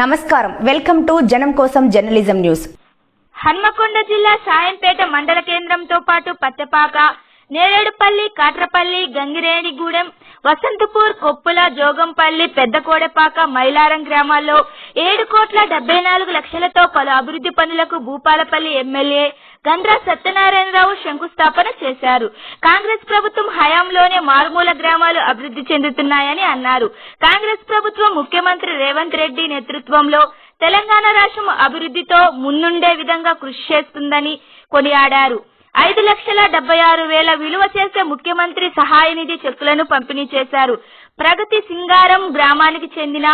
నమస్కారం. Welcome to జనం కోసం జర్నలిజం న్యూస్. హన్మకొండ జిల్లా సాయంపేట మండల కేంద్రంతో పాటు పత్తెపాక నేరేడుపల్లి కాట్రపల్లి గంగిరేణిగూడెం వసంతపూర్ కొప్పుల జోగంపల్లి పెద్దకోడపాక మైలారం గ్రామాల్లో ఏడు కోట్ల డెబ్బై నాలుగు లక్షలతో పలు అభివృద్ధి పనులకు భూపాలపల్లి ఎమ్మెల్యే గండ్రా సత్యనారాయణరావు శంకుస్థాపన చేశారు. కాంగ్రెస్ ప్రభుత్వం హయాంలోనే మారుమూల గ్రామాలు అభివృద్ధి చెందుతున్నాయని అన్నారు. కాంగ్రెస్ ప్రభుత్వం ముఖ్యమంత్రి రేవంత్ రెడ్డి నేతృత్వంలో తెలంగాణ రాష్ట్రం అభివృద్ధితో మున్నుండే విధంగా కృషి చేస్తుందని కొనియాడారు. ఐదు లక్షల డెబ్బై ఆరు వేల విలువ చేసే ముఖ్యమంత్రి సహాయ నిధి చెక్కులను పంపిణీ చేశారు. ప్రగతి సింగారం గ్రామానికి చెందిన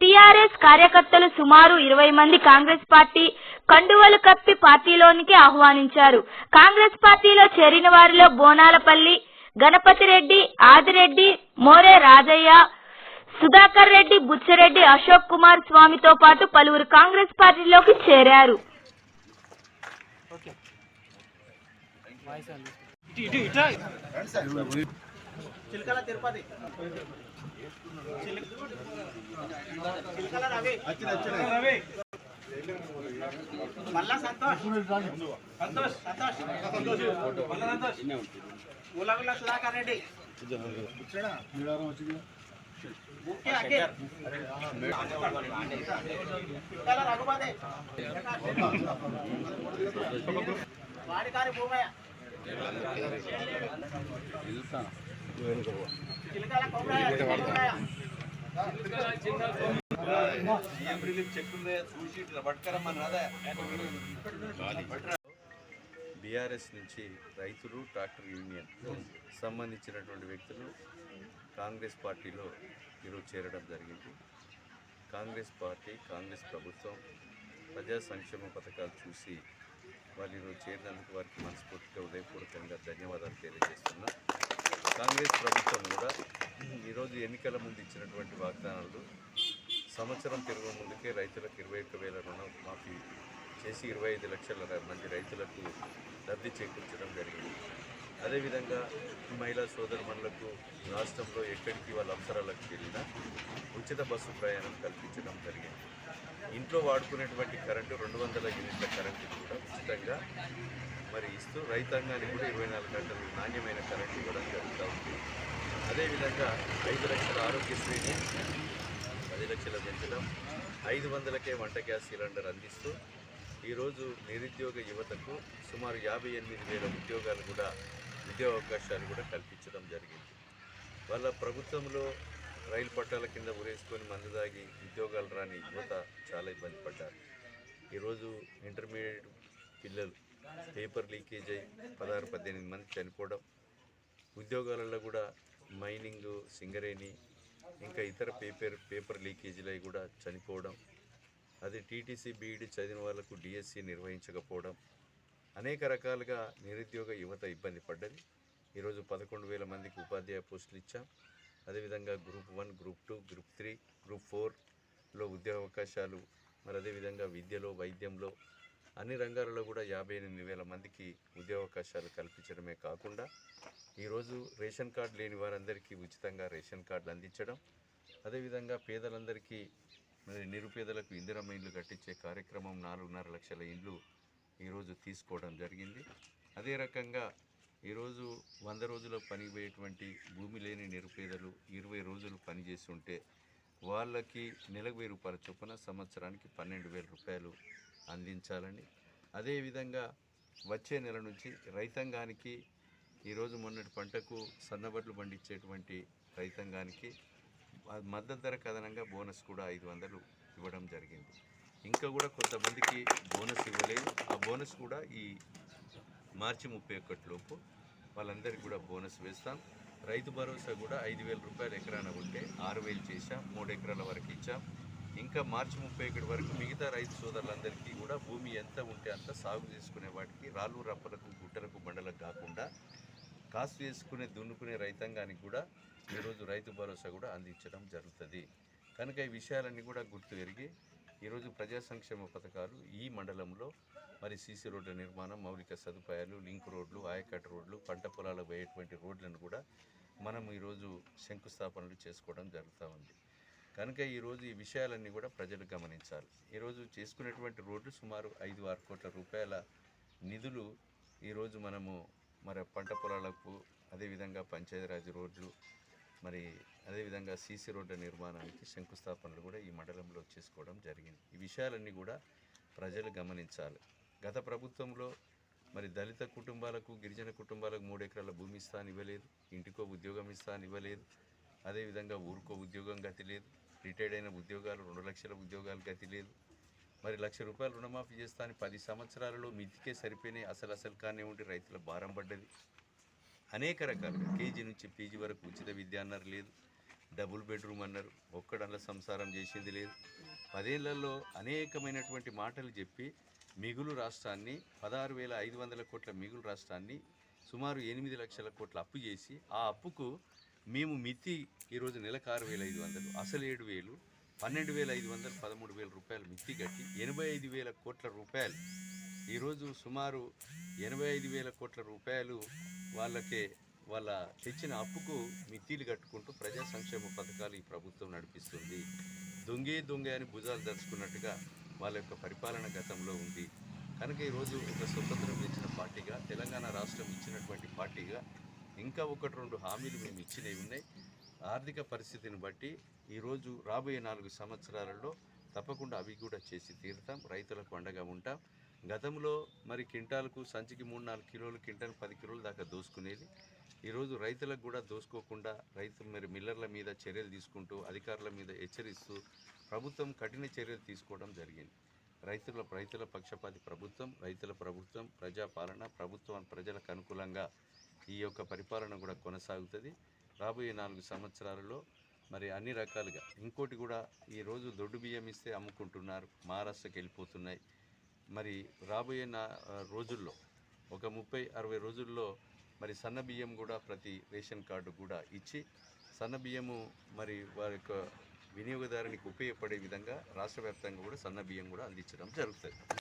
టీఆర్ఎస్ కార్యకర్తలు సుమారు ఇరవై మంది కాంగ్రెస్ పార్టీ కండువలు కప్పి పార్టీలోనికి ఆహ్వానించారు. కాంగ్రెస్ పార్టీలో చేరిన వారిలో బోనాలపల్లి గణపతిరెడ్డి ఆదిరెడ్డి మోరే రాజయ్య సుధాకర్ రెడ్డి బుచ్చిరెడ్డి అశోక్ కుమార్ స్వామితో పాటు పలువురు కాంగ్రెస్ పార్టీలోకి చేరారు. చిలకల తిరుపతి చిలకల రవి రవి మల్లా సంతోష్ సంతోష్ సంతోష్ సంతోష్ ఉలగుల సుధాకర్ రెడ్డి రఘుపతి వాడికారి భూమయ్య. బీఆర్ఎస్ నుంచి రైతులు ట్రాక్టర్ యూనియన్ సంబంధించినటువంటి వ్యక్తులు కాంగ్రెస్ పార్టీలో ఈరోజు చేరడం జరిగింది. కాంగ్రెస్ పార్టీ కాంగ్రెస్ ప్రభుత్వం ప్రజా సంక్షేమ పథకాలు చూసి వారు ఈరోజు చేరినందుకు వారికి మనస్ఫూర్తిగా ఉదయపూర్వకంగా ధన్యవాదాలు తెలియజేస్తున్నా. కాంగ్రెస్ ప్రభుత్వం కూడా ఈరోజు ఎన్నికల ముందు ఇచ్చినటువంటి వాగ్దానాలు సంవత్సరం తిరుగు ముందుకే రైతులకు ఇరవై ఒక్క వేల రుణం మాఫీ చేసి ఇరవై ఐదు లక్షల మంది రైతులకు లబ్ధి చేకూర్చడం జరిగింది. అదేవిధంగా మహిళా సోదరుమణులకు రాష్ట్రంలో ఎక్కడికి వాళ్ళ అవసరాలకు వెళ్ళినా ఉచిత బస్సు ప్రయాణం కల్పించడం జరిగింది. ఇంట్లో వాడుకునేటువంటి కరెంటు రెండు వందల యూనిట్ల కరెంటు కూడా ఉచితంగా మరి ఇస్తూ రైతాంగానికి కూడా ఇరవై నాలుగు గంటలు నాణ్యమైన కరెంటు ఇవ్వడం జరుగుతూ ఉంది. అదేవిధంగా ఐదు లక్షల ఆరోగ్యశ్రీని పది లక్షల పెంచడం ఐదు వందలకే వంట గ్యాస్ సిలిండర్ అందిస్తూ ఈరోజు నిరుద్యోగ యువతకు సుమారు యాభై ఎనిమిది వేల ఉద్యోగాలు కూడా ఉద్యోగ అవకాశాలు కూడా కల్పించడం జరిగింది. వాళ్ళ ప్రభుత్వంలో రైలు పట్టాల కింద ఉరేసుకొని మందు తాగి ఉద్యోగాలు రాని యువత చాలా ఇబ్బంది పడ్డారు. ఈరోజు ఇంటర్మీడియట్ పిల్లలు పేపర్ లీకేజ్ అయి పదహారు పద్దెనిమిది మంది చనిపోవడం ఉద్యోగాలలో కూడా మైనింగ్ సింగరేణి ఇంకా ఇతర పేపర్ పేపర్ లీకేజీలు అయి కూడా చనిపోవడం అది టీటీసీ బీఈడి చదివిన వాళ్ళకు డిఎస్సి నిర్వహించకపోవడం అనేక రకాలుగా నిరుద్యోగ యువత ఇబ్బంది పడ్డది. ఈరోజు పదకొండు వేల మందికి ఉపాధ్యాయ పోస్టులు ఇచ్చాం. అదేవిధంగా group one group two group three group ఫోర్లో ఉద్యోగ అవకాశాలు మరి అదేవిధంగా విద్యలో వైద్యంలో అన్ని రంగాలలో కూడా యాభై ఎనిమిది వేల మందికి ఉద్యోగ అవకాశాలు కల్పించడమే కాకుండా ఈరోజు రేషన్ కార్డు లేని వారందరికీ ఉచితంగా రేషన్ కార్డులు అందించడం అదేవిధంగా పేదలందరికీ మరి నిరుపేదలకు ఇందిరమ్మ ఇండ్లు కట్టించే కార్యక్రమం నాలుగున్నర లక్షల ఇండ్లు ఈరోజు తీసుకోవడం జరిగింది. అదే రకంగా ఈరోజు వంద రోజుల పనికి పోయేటువంటి భూమి లేని నిరుపేదలు ఇరవై రోజులు పని చేస్తుంటే వాళ్ళకి నెలకు వెయ్యి రూపాయల చొప్పున సంవత్సరానికి పన్నెండు వేల రూపాయలు అందించాలని. అదేవిధంగా వచ్చే నెల నుంచి రైతాంగానికి ఈరోజు మొన్నటి పంటకు సన్నబడ్లు పండించేటువంటి రైతాంగానికి మద్దతు ధర కథనంగా బోనస్ కూడా ఐదు వందలు ఇవ్వడం జరిగింది. ఇంకా కూడా కొంతమందికి బోనస్ ఇవ్వలేదు. ఆ బోనస్ కూడా ఈ మార్చి ముప్పై ఒకటిలోపు వాళ్ళందరికీ కూడా బోనస్ వేస్తాం. రైతు భరోసా కూడా ఐదు వేల రూపాయలు ఎకరాన ఉంటే ఆరు వేలు చేశాం మూడు ఎకరాల వరకు ఇచ్చాం. ఇంకా మార్చి ముప్పై ఒకటి వరకు మిగతా రైతు సోదరులందరికీ కూడా భూమి ఎంత ఉంటే అంత సాగు చేసుకునే వాటికి రాళ్ళు రప్పలకు గుట్టలకు బండలకు కాకుండా కాసు చేసుకునే దున్నుకునే రైతాంగానికి కూడా ఈరోజు రైతు భరోసా కూడా అందించడం జరుగుతుంది. కనుక ఈ విషయాలన్నీ కూడా గుర్తు ఎరిగి ఈరోజు ప్రజా సంక్షేమ పథకాలు ఈ మండలంలో మరి సీసీ రోడ్ల నిర్మాణం మౌలిక సదుపాయాలు లింక్ రోడ్లు ఆయకట్టు రోడ్లు పంట పొలాలకు పోయేటువంటి రోడ్లను కూడా మనం ఈరోజు శంకుస్థాపనలు చేసుకోవడం జరుగుతూ ఉంది. కనుక ఈరోజు ఈ విషయాలన్నీ కూడా ప్రజలు గమనించాలి. ఈరోజు చేసుకునేటువంటి రోడ్లు సుమారు ఐదు ఆరు కోట్ల రూపాయల నిధులు ఈరోజు మనము మరి పంట పొలాలకు అదేవిధంగా పంచాయతీరాజ్ రోడ్లు మరి అదేవిధంగా సీసీ రోడ్ల నిర్మాణానికి శంకుస్థాపనలు కూడా ఈ మండలంలో చేసుకోవడం జరిగింది. ఈ విషయాలన్నీ కూడా ప్రజలు గమనించాలి. గత ప్రభుత్వంలో మరి దళిత కుటుంబాలకు గిరిజన కుటుంబాలకు మూడు ఎకరాల భూమి ఇస్తాను ఇవ్వలేదు ఇంటికో ఉద్యోగం ఇస్తాను ఇవ్వలేదు అదేవిధంగా ఊరికో ఉద్యోగం గతి లేదు రిటైర్డ్ అయిన ఉద్యోగాలు రెండు లక్షల ఉద్యోగాలు గతి లేదు. మరి లక్ష రూపాయలు రుణమాఫీ చేస్తాను పది సంవత్సరాలలో మితికే సరిపోయినాయి అసలు అసలు కానీ ఉండి రైతుల భారం పడ్డది. అనేక రకాలుగా. కేజీ నుంచి పీజీ వరకు ఉచిత విద్య అన్నారు లేదు. డబుల్ బెడ్రూమ్ అన్నారు. ఒక్కడల్లా సంసారం చేసింది లేదు. పదేళ్ళలో అనేకమైనటువంటి మాటలు చెప్పి మిగులు రాష్ట్రాన్ని పదహారు వేల ఐదు వందల కోట్ల మిగులు రాష్ట్రాన్ని సుమారు ఎనిమిది లక్షల కోట్ల అప్పు చేసి ఆ అప్పుకు మేము మితి ఈరోజు నెలకు ఆరు వేల ఐదు వందలు. అసలు ఏడు వేలు. పన్నెండు వేల ఐదు వందలు పదమూడు వేల రూపాయలు మిత్తి కట్టి ఎనభై ఐదు వేల కోట్ల రూపాయలు ఈరోజు సుమారు ఎనభై ఐదు వేల కోట్ల రూపాయలు వాళ్ళకే వాళ్ళ తెచ్చిన అప్పుకు మితీలు కట్టుకుంటూ ప్రజా సంక్షేమ పథకాలు ఈ ప్రభుత్వం నడిపిస్తుంది. దొంగే దొంగే అని భుజాలు దరుచుకున్నట్టుగా వాళ్ళ యొక్క పరిపాలన గతంలో ఉంది. కనుక ఈరోజు ఒక స్వతంత్రం ఇచ్చిన పార్టీగా తెలంగాణ రాష్ట్రం ఇచ్చినటువంటి పార్టీగా ఇంకా ఒకటి రెండు హామీలు మేము ఇచ్చినవి ఉన్నాయి. ఆర్థిక పరిస్థితిని బట్టి ఈరోజు రాబోయే నాలుగు సంవత్సరాలలో తప్పకుండా అవి కూడా చేసి తీరుతాం. రైతులకు అండగా ఉంటాం. గతంలో మరి కింటాలకు సంచికి మూడు నాలుగు కిలోలు కింటాలు పది కిలోలు దాకా దోసుకునేది. ఈరోజు రైతులకు కూడా దోసుకోకుండా రైతు మరి మిల్లర్ల మీద చర్యలు తీసుకుంటూ అధికారుల మీద హెచ్చరిస్తూ ప్రభుత్వం కఠిన చర్యలు తీసుకోవడం జరిగింది. రైతుల రైతుల పక్షపాతి ప్రభుత్వం రైతుల ప్రభుత్వం ప్రజాపాలన ప్రభుత్వం ప్రజలకు అనుకూలంగా ఈ యొక్క పరిపాలన కూడా కొనసాగుతుంది. రాబోయే నాలుగు సంవత్సరాలలో మరి అన్ని రకాలుగా ఇంకోటి కూడా ఈరోజు దొడ్డు బియ్యం ఇస్తే అమ్ముకుంటున్నారు మహారాష్ట్రకి వెళ్ళిపోతున్నాయి. మరి రాబోయే నా రోజుల్లో ఒక ముప్పై అరవై రోజుల్లో మరి సన్న బియ్యం కూడా ప్రతి రేషన్ కార్డు కూడా ఇచ్చి సన్న బియ్యము మరి వారి యొక్క వినియోగదారునికి ఉపయోగపడే విధంగా రాష్ట్ర వ్యాప్తంగా కూడా సన్న బియ్యం కూడా అందించడం జరుగుతుంది.